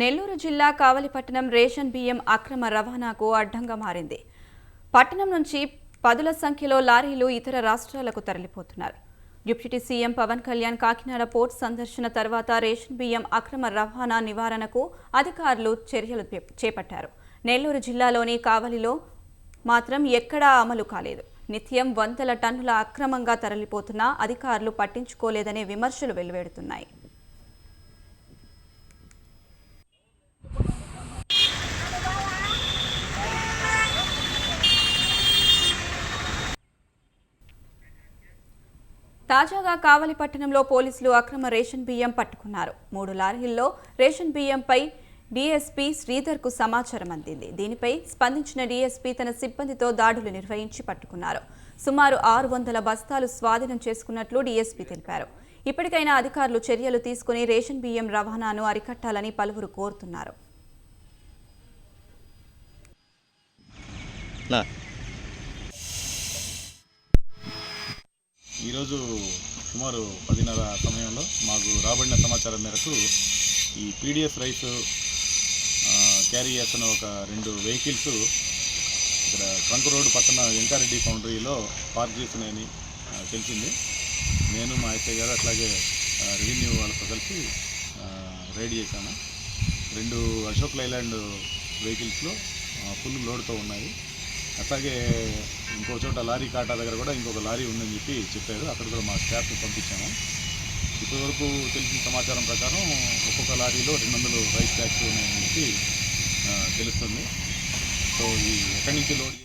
నెల్లూరు జిల్లా కావలిపట్టణం రేషన్ బియ్యం అక్రమ రవాణాకు అడ్డంగా మారింది. పట్టణం నుంచి పదుల సంఖ్యలో లారీలు ఇతర రాష్ట్రాలకు తరలిపోతున్నారు. Deputy CM Pavan Kalyan Kakinada port సందర్శన తర్వాత రేషన్ బియ్యం అక్రమ రవాణా నివారణకు అధికారులు చర్యలు చేపట్టారు. నెల్లూరు జిల్లాలోని కావలిలో మాత్రం ఎక్కడా అమలు కాలేదు. నిత్యం వందల టన్నుల అక్రమంగా తరలిపోతున్నా అధికారులు పట్టించుకోలేదనే విమర్శలు వెల్లువెడుతున్నాయి తాజాగా కావలి పట్టణంలో పోలీసులు అక్రమ రేషన్ బియ్యం పట్టుకున్నారు. మూడు లారీల్లో రేషన్ బియ్యంపై డీఎస్పీ శ్రీధర్కు సమాచారం అందింది. దీనిపై స్పందించిన డీఎస్పీ తన సిబ్బందితో దాడులు నిర్వహించి పట్టుకున్నారు. సుమారు ఆరు వందల బస్తాలు స్వాధీనం చేసుకున్నట్లు డీఎస్పీ తెలిపారు. ఇప్పటికైనా అధికారులు చర్యలు తీసుకుని రేషన్ బియ్యం రవాణాను అరికట్టాలని పలువురు కోరుతున్నారు. ఈరోజు సుమారు పదిన్నర సమయంలో మాకు రాబడిన సమాచారం మేరకు ఈ పీడిఎస్ రైస్ క్యారీ చేస్తున్న ఒక రెండు వెహికల్స్ ఇక్కడ ట్రంక్ రోడ్ పక్కన వెంకారెడ్డి ఫౌండరీలో పార్క్ చేస్తున్నాయని తెలిసింది. నేను మా ఎస్ఐ గారు అట్లాగే రెవెన్యూ వాళ్ళతో కలిసి రైడ్ చేశాను రెండు అశోక్ లైలాండ్ వెహికల్స్లో ఫుల్ లోడ్తో ఉన్నాయి. అట్లాగే ఇంకో చోట లారీ కాటా దగ్గర కూడా ఇంకొక లారీ ఉందని చెప్పి చెప్పారు. అక్కడ కూడా మా స్టాఫ్ పంపించాము. ఇప్పటివరకు తెలిసిన సమాచారం ప్రకారం ఒక్కొక్క లారీలో రెండు వందలు రైస్ ట్యాక్స్ ఉన్నాయని చెప్పి తెలుస్తుంది. సో ఈ ఎక్కడి నుంచి లోడ్